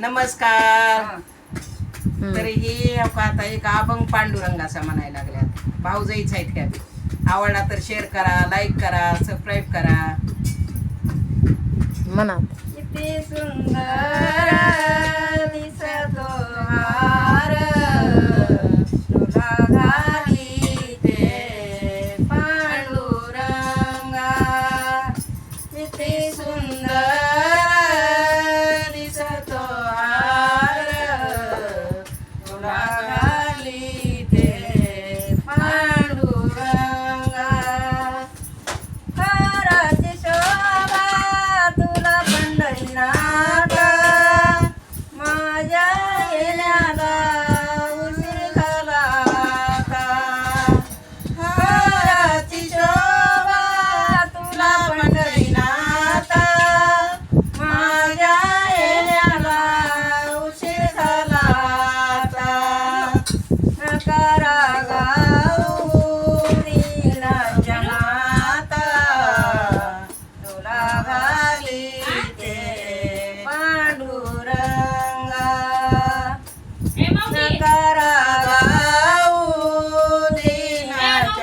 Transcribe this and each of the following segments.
नमस्कार. तर हे आता एक अभंग पांडुरंग असा म्हणायला लागल्या भाऊ जाईच आहेत का आवडला तर शेअर करा लाईक करा सबस्क्राईब करा. म्हणा. किती सुंदर पांडुरंगा. किती सुंदर night.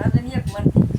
સાધન એક મરતી